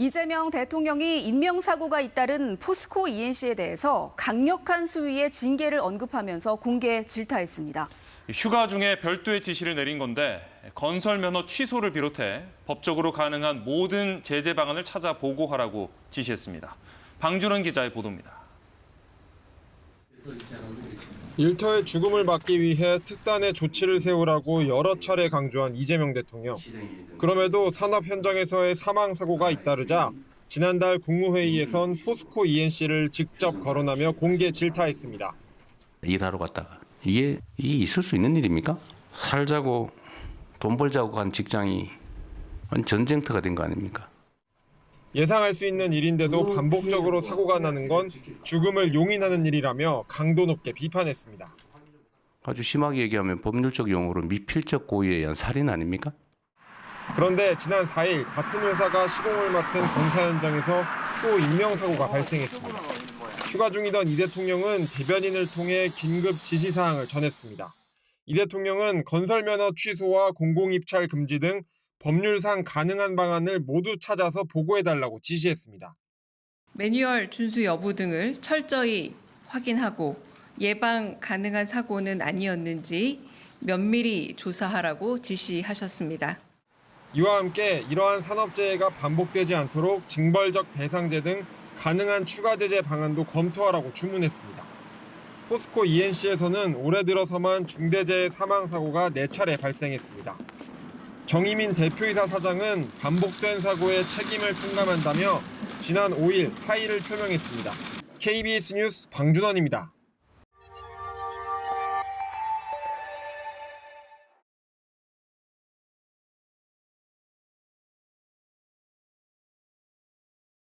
이재명 대통령이 인명사고가 잇따른 포스코 ENC에 대해서 강력한 수위의 징계를 언급하면서 공개 질타했습니다. 휴가 중에 별도의 지시를 내린 건데 건설 면허 취소를 비롯해 법적으로 가능한 모든 제재 방안을 찾아 보고하라고 지시했습니다. 방준원 기자의 보도입니다. 일터의 죽음을 막기 위해 특단의 조치를 세우라고 여러 차례 강조한 이재명 대통령. 그럼에도 산업 현장에서의 사망 사고가 잇따르자 지난달 국무회의에선 포스코 ENC를 직접 거론하며 공개 질타했습니다. 일하러 갔다가 이게 이 있을 수 있는 일입니까? 살자고 돈 벌자고 간 직장이 완 전쟁터가 된 거 아닙니까? 예상할 수 있는 일인데도 반복적으로 사고가 나는 건 죽음을 용인하는 일이라며 강도 높게 비판했습니다. 아주 심하게 얘기하면 법률적 용어로 미필적 고의에 의한 살인 아닙니까? 그런데 지난 4일 같은 회사가 시공을 맡은 공사 현장에서 또 인명사고가 발생했습니다. 휴가 중이던 이 대통령은 대변인을 통해 긴급 지시사항을 전했습니다. 이 대통령은 건설 면허 취소와 공공입찰 금지 등 법률상 가능한 방안을 모두 찾아서 보고해달라고 지시했습니다. 매뉴얼 준수 여부 등을 철저히 확인하고 예방 가능한 사고는 아니었는지 면밀히 조사하라고 지시하셨습니다. 이와 함께 이러한 산업재해가 반복되지 않도록 징벌적 배상제 등 가능한 추가 제재 방안도 검토하라고 주문했습니다. 포스코 ENC에서는 올해 들어서만 중대재해 사망 사고가 4차례 발생했습니다. 정희민 대표이사 사장은 반복된 사고에 책임을 통감한다며 지난 5일 사의를 표명했습니다. KBS 뉴스 방준원입니다.